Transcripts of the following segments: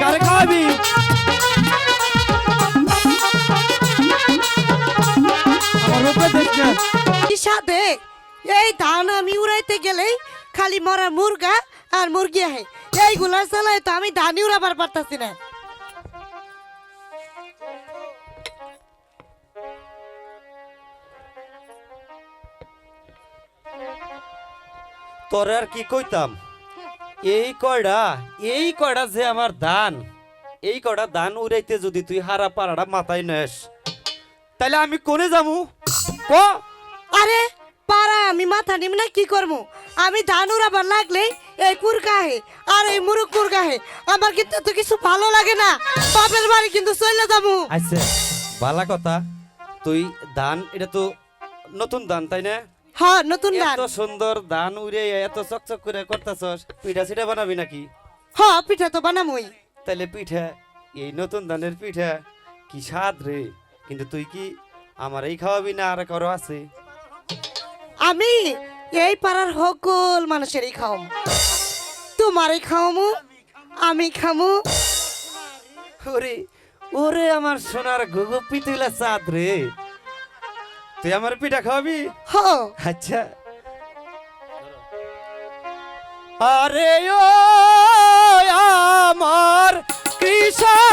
কারে খাওয়াবি আমার রূপে দেখ না। কি সাথে এই ধান আমি উড়াইতে গেলেই খালি মরা মুরগা আর মুরগি আহে। এইগুলার চালায় তো আমি ধানই উড়াবার পারতাছি না। তোর আর কি কইতাম? এই কয়টা এই কয়টা যে আমার দান। এই কয়টা দান উড়াইতে যদি তুই হারা পাড়াটা মাথায় নেস। তাহলে আমি কোনে যামু? ক? আরে পারা আমি মাথা নিম না কি করব আমি ধান উড়াবার লাগলেই এই কুরকা হে আর এই মুরুক কুরকা হে আমার কিন্তু তো কিছু ভালো লাগে না। বাপের বাড়ি কিন্তু চলে যাব। আচ্ছা বালা কথা। তুই দান এটা তো নতুন দান তাই না? হ্যাঁ নতুন ধান এত সুন্দর দান উড়ে এত চকচক করে করতেছস পিঠা সিঠা বানাবি নাকি? হ্যাঁ পিঠা তো বানামই। তাহলে পিঠা এই নতুন ধানের পিঠা কি স্বাদ রে? কিন্তু তুই কি আমার এই খাওয়াবি না আর কারও আছে? আমি এই পাড়ার সকল মানুষেরই খাওয়াম। তোমারই খাওয়ামু আমি খামু। ওরে ওরে আমার সোনার ঘুঘু পিতুলা চাঁদ রে। তুই আমার পিঠা খাওয়াবি? হ আচ্ছা। আরে ও আমার কৃষানি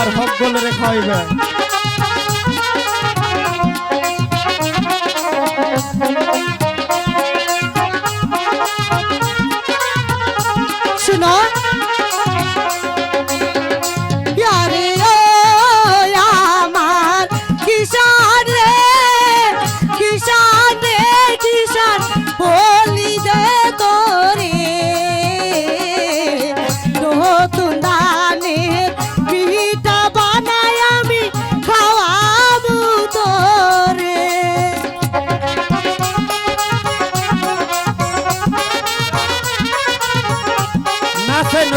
পাড়ার হক গোলরে খাওয়াইবে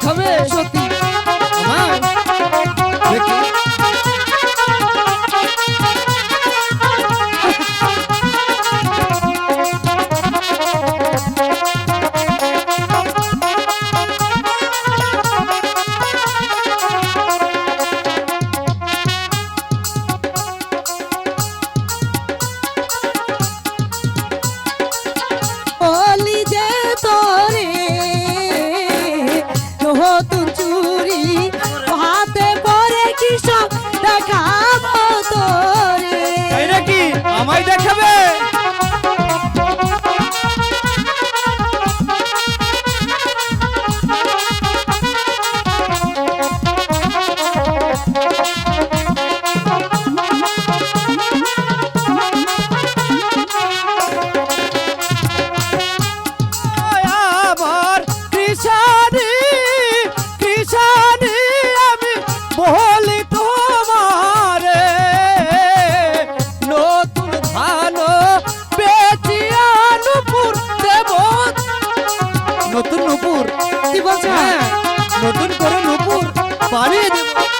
দেখাবে সত্যি বানিয়ে দেব